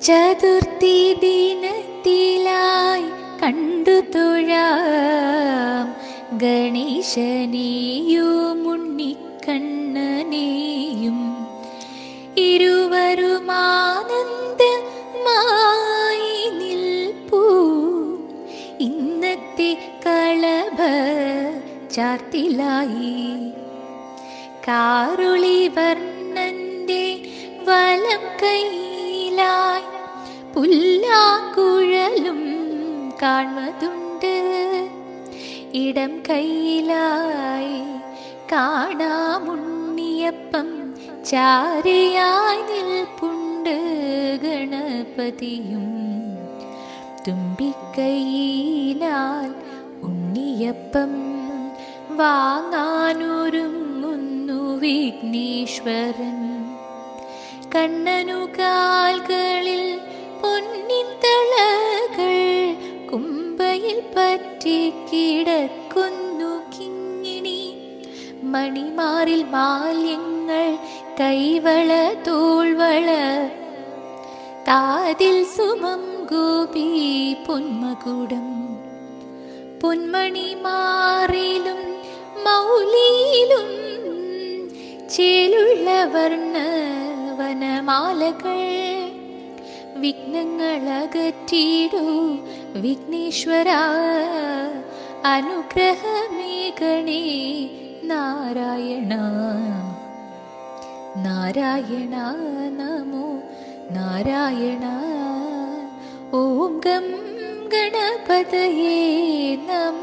ചതുർത്ഥി ദിനത്തിലായി കണ്ടു തൊഴാം. ഗണേശനെയും ഉണ്ണിക്കണ്ണനെയും ഇരുവരുമാനന്ദമായി നിൽപ്പൂ. ഇന്നത്തെ കളഭ ചാർത്തിലായി. കാറുളി വർണന്റെ വലം കൈയിലായി പുല്ലാങ്കുഴലും കാണുന്നതുണ്ട് ഇടം കയ്യിലായി കാണാമുണ്ണിയപ്പം ചാരയായി നിൽപ്പുണ്ട് ഗണപതിയും. തുമ്പിക്കൈയിലാൽ ഉണ്ണിയപ്പം വാങ്ങാനൊരുങ്ങുന്നു വിഘ്നേശ്വരൻ. കണ്ണനുകാൽകൾ കുമ്പയിൽ പറ്റി കിടക്കുന്നു കിങ്ങിണി. മണിമാറിൽ ബാല്യങ്ങൾ കൈവള തോൾവള. താതിൽ സുമം ഗോപി പൊന്മകുടം. പൊന്മണി മാറിലും മൗലിയിലും ചേലുള്ള വർണ വനമാലകൾ. വിഘ്നങ്ങൾ അകറ്റിടൂ വിഘ്നേശ്വര അനുഗ്രഹമേകണേ. നാരായണ നാരായണ നമോ നാരായണ. ഓം ഗം ഗണപതയേ നമ.